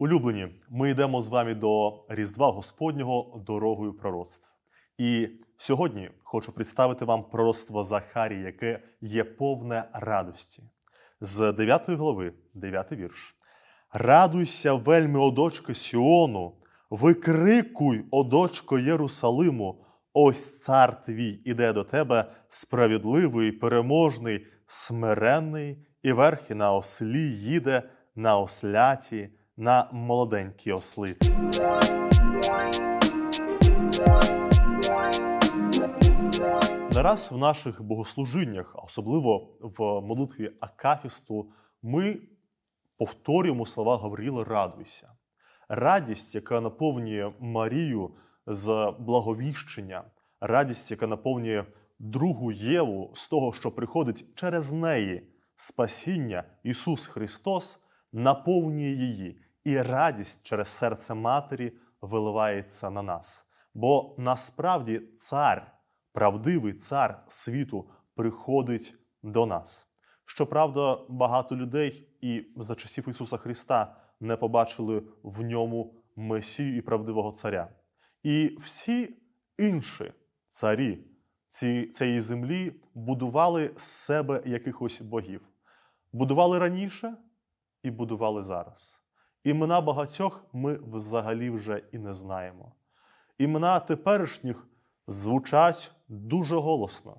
Улюблені, ми йдемо з вами до Різдва Господнього дорогою пророцтв. І сьогодні хочу представити вам пророцтво Захарії, яке є повне радості. З 9 глави, 9 вірш. Радуйся, вельми, о дочко Сіону, викрикуй, о дочко Єрусалиму, ось цар твій іде до тебе, справедливий, переможний, смиренний, і верхи на ослі їде, на осляті, на молоденькій ослиці. Не раз в наших богослужіннях, а особливо в молитві Акафісту, ми повторюємо слова Гавріла Радуйся. Радість, яка наповнює Марію з благовіщення, радість, яка наповнює другу Єву з того, що приходить через неї спасіння, Ісус Христос, наповнює її, і радість через серце Матері виливається на нас. Бо насправді цар, правдивий цар світу, приходить до нас. Щоправда, багато людей і за часів Ісуса Христа не побачили в ньому Месію і правдивого царя. І всі інші царі ці, цієї землі будували з себе якихось богів. Будували раніше і будували зараз. Імена багатьох ми взагалі вже і не знаємо. Імена теперішніх звучать дуже голосно,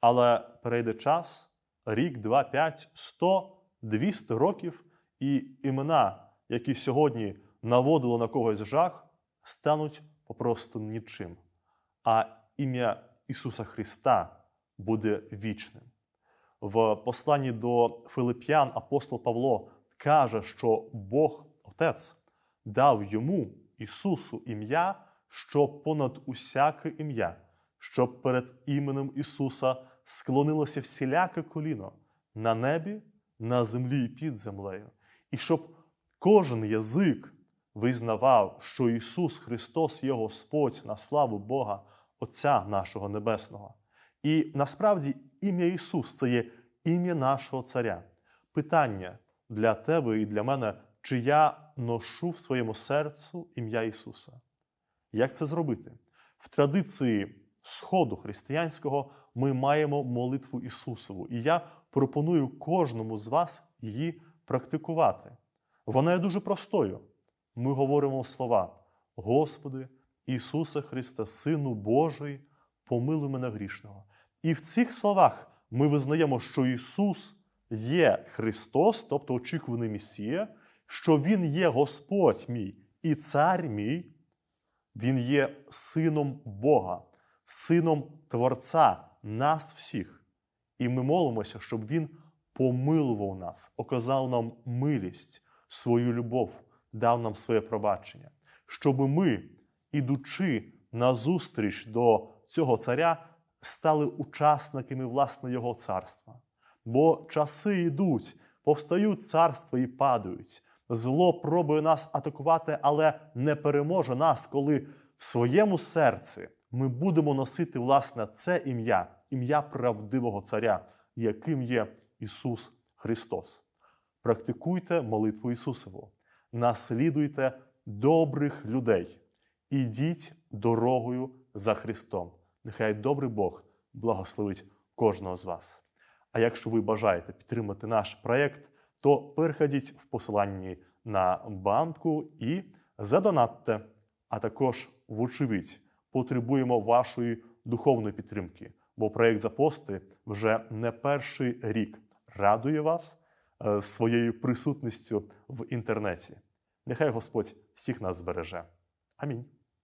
але перейде час, рік, два, п'ять, сто, двісті років, і імена, які сьогодні наводили на когось жах, стануть попросту нічим. А ім'я Ісуса Христа буде вічним. В посланні до Филип'ян апостол Павло каже, що Бог Отець дав йому, Ісусу, ім'я, що понад усяке ім'я, щоб перед іменем Ісуса склонилося всіляке коліно на небі, на землі і під землею, і щоб кожен язик визнавав, що Ісус Христос є Господь на славу Бога, Отця нашого Небесного. І насправді ім'я Ісус це є ім'я нашого Царя. Питання для тебе і для мене, чи я ношу в своєму серцю ім'я Ісуса? Як це зробити? В традиції Сходу християнського ми маємо молитву Ісусову, і я пропоную кожному з вас її практикувати. Вона є дуже простою. Ми говоримо слова: Господи, Ісусе Христе, Сину Божий, помилуй мене грішного. І в цих словах ми визнаємо, що Ісус є Христос, тобто очікуваний Месія, що Він є Господь мій і Цар мій, Він є Сином Бога, Сином Творця, нас всіх. І ми молимося, щоб Він помилував нас, оказав нам милість, свою любов, дав нам своє пробачення, щоб ми, ідучи назустріч до цього царя, стали учасниками власне Його царства. Бо часи йдуть, повстають царства і падають. Зло пробує нас атакувати, але не переможе нас, коли в своєму серці ми будемо носити власне це ім'я, ім'я правдивого царя, яким є Ісус Христос. Практикуйте молитву Ісусову, наслідуйте добрих людей, ідіть дорогою за Христом. Нехай добрий Бог благословить кожного з вас. А якщо ви бажаєте підтримати наш проєкт, то переходіть в посиланні на банку і задонатте. А також, вочевидь, потребуємо вашої духовної підтримки, бо проєкт «Запости» вже не перший рік радує вас е, своєю присутністю в інтернеті. Нехай Господь всіх нас збереже. Амінь.